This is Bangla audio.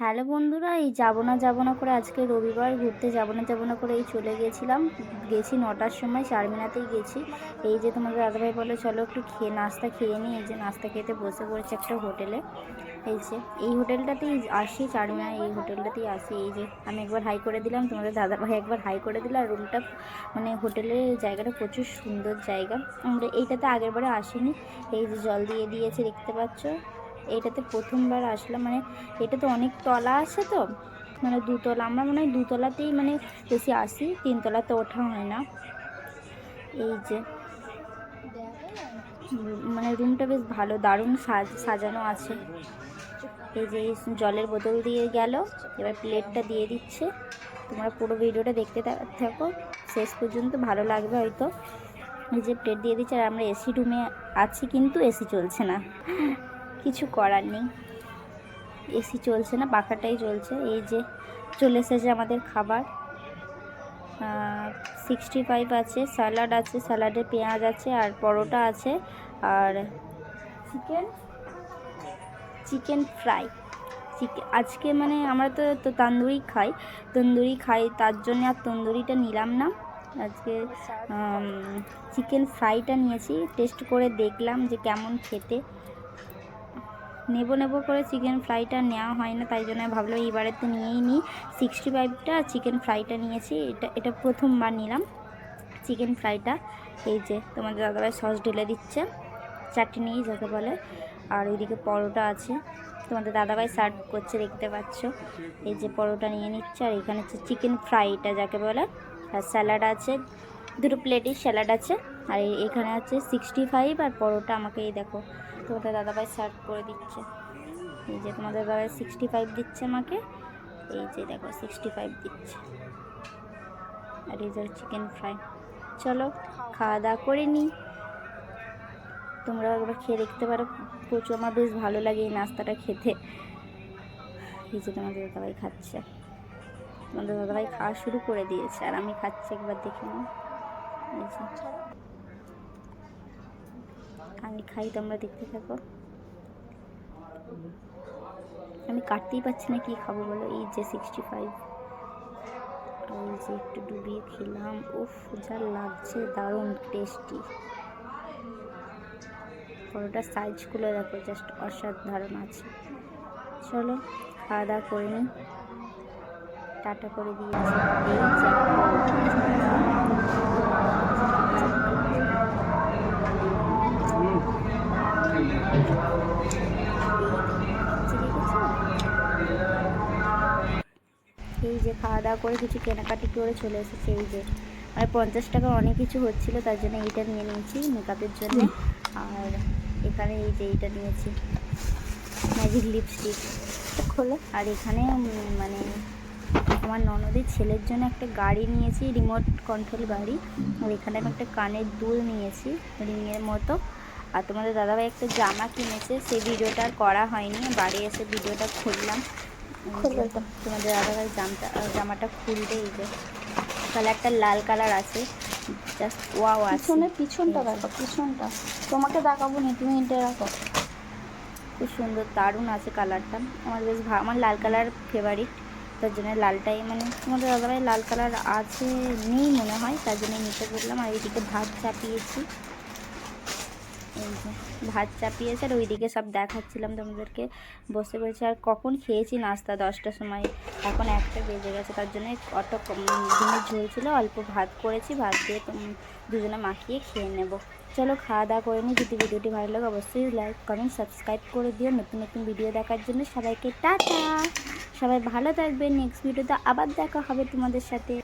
হ্যালো বন্ধুরা, এই যাব না যাব না করে আজকে রবিবার, ঘুরতে যাব না যাব না করে এই চলে গেছিলাম। গেছি নটার সময় চারমিনাতেই গেছি। এই যে তোমাদের দাদাভাই বলে চলো একটু খেয়ে, নাস্তা খেয়ে নিই এই যে নাস্তা খেতে বসে পড়েছে একটা হোটেলে। এই যে, এই হোটেলটাতেই আসি চারমিনা এই হোটেলটাতেই আসি। এই যে, আমি একবার হাই করে দিলাম, তোমাদের দাদাভাই একবার হাই করে দিল। আর রুমটা মানে হোটেলের জায়গাটা প্রচুর সুন্দর জায়গা। আমরা এইটাতে আগের বারে আসিনি। এই যে জল দিয়ে দিয়েছে, দেখতে পাচ্ছ? এইটাতে প্রথমবার আসলাম মানে এটা তো অনেক তলা আছে তো মানে দুতলা, আমরা মনে হয় দুতলাতেই মানে বেশি আসি, তিনতলাতে ওঠা হয় না। এই যে মানে রুমটা বেশ ভালো, দারুণ সাজ, সাজানো আছে। এই যে জলের বোতল দিয়ে গেল, এবার প্লেটটা দিয়ে দিচ্ছে। তোমরা পুরো ভিডিওটা দেখতে থাকো, শেষ পর্যন্ত ভালো লাগবে হয়তো। এই যে প্লেট দিয়ে দিচ্ছে, আর আমরা এসি রুমে আছি, কিন্তু এসি চলছে না। কিছু করার নেই। এসি চলছে না পাখাটাই চলছে। এই যে চলে এসেছে আমাদের খাবার। সিক্সটি ফাইভ আছে স্যালাড আছে স্যালাডে পেঁয়াজ আছে আর পরোটা আছে আর চিকেন চিকেন ফ্রাই চিকেন আজকে মানে আমরা তো তো তন্দুরি খাই। তন্দুরি খাই তার জন্য আর তন্দুরিটা নিলাম না। আজকে চিকেন ফ্রাইটা নিয়েছি। টেস্ট করে দেখলাম যে কেমন খেতে। নেব নেব করে চিকেন ফ্রাইটা নেওয়া হয় না, তাই জন্য ভাবলাম এইবারে তো নিয়েই নিই। সিক্সটি ফাইভটা চিকেন ফ্রাইটা নিয়েছি, এটা এটা প্রথমবার নিলাম চিকেন ফ্রাইটা এই যে, তোমাদের দাদাভাই সস ঢেলে দিচ্ছে, চাটনি যাকে বলে। আর ওইদিকে পরোটা আছে, তোমাদের দাদাভাই সার্ভ করছে, দেখতে পাচ্ছ। এই যে পরোটা নিয়ে নিচ্ছে, আর এখানে হচ্ছে চিকেন ফ্রাইটা যাকে বলে। আর স্যালাড আছে, দুটো প্লেটই স্যালাড আছে। আর এখানে আছে সিক্সটি ফাইভ আর পরোটা আমাকে এই দেখো তোমাদের দাদাভাই সার্ভ করে দিচ্ছে। এই যে তোমাদের দাদাভাই সিক্সটি ফাইভ দিচ্ছে আমাকে, এই যে দেখো সিক্সটি ফাইভ দিচ্ছে। আর এই যে চিকেন ফ্রাই চলো খাওয়া দাওয়া করে নিই তোমরা একবার খেয়ে দেখতে পারো। প্রচুর আমার বেশ ভালো লাগে এই নাস্তাটা খেতে। এই যে তোমাদের দাদাভাই খাচ্ছে। তোমাদের দাদাভাই খাওয়া শুরু করে দিয়েছে। আর আমি খাচ্ছি একবার দেখে নাও। এই যে। আমি খাই তোমরা দেখতে থাকো। আমি কাটতেই পারছি না কি খাব বলো? এই যে সিক্সটি ফাইভ ওই যে একটু ডুবিয়ে খেলাম। উফ, যা লাগছে, দারুণ টেস্টি পরোটার সাইজগুলো দেখো জাস্ট অসাধারণ আছে। চলো খাওয়া দাওয়া করে নিই। টাটা করে দিয়েছি। যে খাওয়া দাওয়া করে কিছু কেনাকাটি করে চলে এসেছে এই যে। মানে পঞ্চাশ টাকা অনেক কিছু হচ্ছিল তার জন্য এইটা নিয়ে নিয়েছি মেকআপের জন্য। আর এখানে এই যে এইটা নিয়েছি। ম্যাজিক লিপস্টিক খোলো। আর এখানে মানে আমার ননদের ছেলের জন্য একটা গাড়ি নিয়েছি রিমোট কন্ট্রোল গাড়ি। আর এখানে আমি একটা কানের দুল নিয়েছি রিংয়ের মতো। আর তোমাদের দাদাভাই একটা জামা কিনেছে সেই ভিডিওটা আর করা হয়নি। বাড়ি এসে ভিডিওটা খুললাম। তোমাদের দাদাভাই জামটা জামাটা খুলতে এই যে। কালারটা লাল কালার আছে জাস্ট ওয়াও আছে। পিছনে পিছনটা দেখো পিছনটা। তোমাকে দেখাবো নি তুমি এটা রাখো খুব সুন্দর দারুণ আছে কালারটা আমার বেশ ভা আমার লাল কালার ফেভারিট তার জন্য লালটাই মানে তোমাদের দাদাভাই লাল কালার আছে নেই মনে হয় তার জন্য নিতে বললাম আর এইদিকে ভাত চাপিয়েছি। ভাত চাপিয়েছে আর ওইদিকে সব দেখাচ্ছিলাম তোমাদেরকে। বসে বসে আর কখন খেয়েছি নাস্তা দশটার সময়। এখন একটা বেজে গেছে, তার জন্য অত ডিমের ঝোল ছিল, অল্প ভাত করেছি, ভাত দিয়ে দুজনে মাখিয়ে খেয়ে নেব। চলো খাওয়া দাওয়া করে নিই, যদি ভিডিওটি ভালো লাগে অবশ্যই লাইক কমেন্ট সাবস্ক্রাইব করে দিও। নতুন নতুন ভিডিও দেখার জন্য সবাইকে টাটা। সবাই ভালো থাকবে নেক্সট ভিডিওতে আবার দেখা হবে তোমাদের সাথে।